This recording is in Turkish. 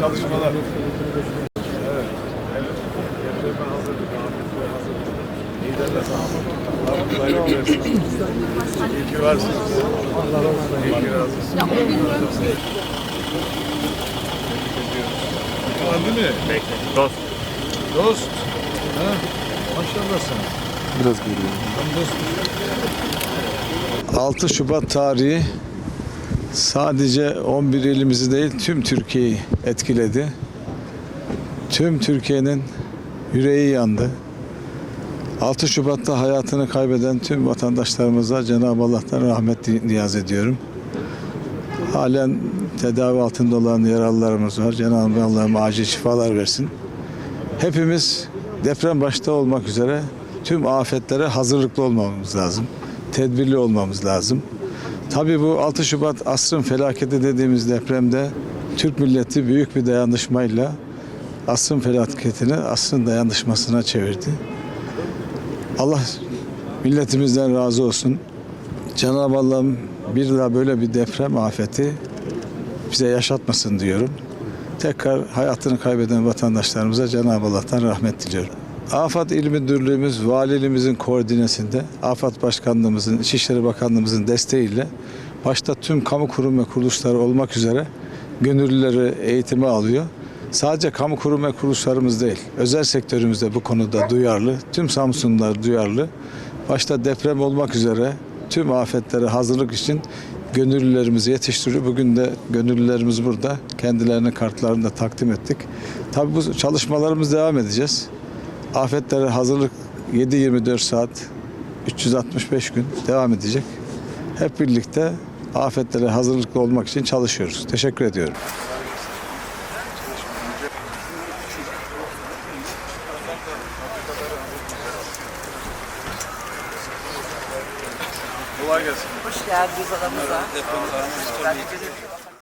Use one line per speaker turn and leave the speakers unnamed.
çalışmalar. Evet. Evet. Depreme hazırlık, afetlere hazırlık. Liderler sağ olun. Allah kolaylık versin. İyi ki varsınız. Allah razı olsun. İyi ki varsınız. Var değil mi?
Bekle. Dost.
Dost. Ha? Maşallah.
Biraz geliyor.
Tam dost.
6 Şubat tarihi sadece 11 ilimizi değil tüm Türkiye'yi etkiledi. Tüm Türkiye'nin yüreği yandı. 6 Şubat'ta hayatını kaybeden tüm vatandaşlarımıza Cenab-ı Allah'tan rahmet ni- niyaz ediyorum. Halen tedavi altında olan yaralılarımız var. Cenab-ı Allah'ım acil şifalar versin. Hepimiz deprem başta olmak üzere tüm afetlere hazırlıklı olmamız lazım. Tedbirli olmamız lazım. Tabii bu 6 Şubat asrın felaketi dediğimiz depremde Türk milleti büyük bir dayanışmayla asrın felaketini asrın dayanışmasına çevirdi. Allah milletimizden razı olsun. Cenab-ı Allah'ım bir daha böyle bir deprem afeti bize yaşatmasın diyorum. Tekrar hayatını kaybeden vatandaşlarımıza Cenab-ı Allah'tan rahmet diliyorum. Afat İl Müdürlüğümüz, Valiliğimizin koordinesinde, Afat Başkanlığımızın, İçişleri Bakanlığımızın desteğiyle başta tüm kamu kurum ve kuruluşları olmak üzere gönüllüleri eğitime alıyor. Sadece kamu kurum ve kuruluşlarımız değil, özel sektörümüz de bu konuda duyarlı. Tüm Samsunlular duyarlı. Başta deprem olmak üzere tüm afetlere hazırlık için gönüllülerimizi yetiştiriyor. Bugün de gönüllülerimiz burada. Kendilerine kartlarını da takdim ettik. Tabii bu çalışmalarımız devam edeceğiz. Afetlere hazırlık 7-24 saat 365 gün devam edecek. Hep birlikte afetlere hazırlıklı olmak için çalışıyoruz. Teşekkür ediyorum.
Kolay gelsin.
Hoş geldiniz aramıza.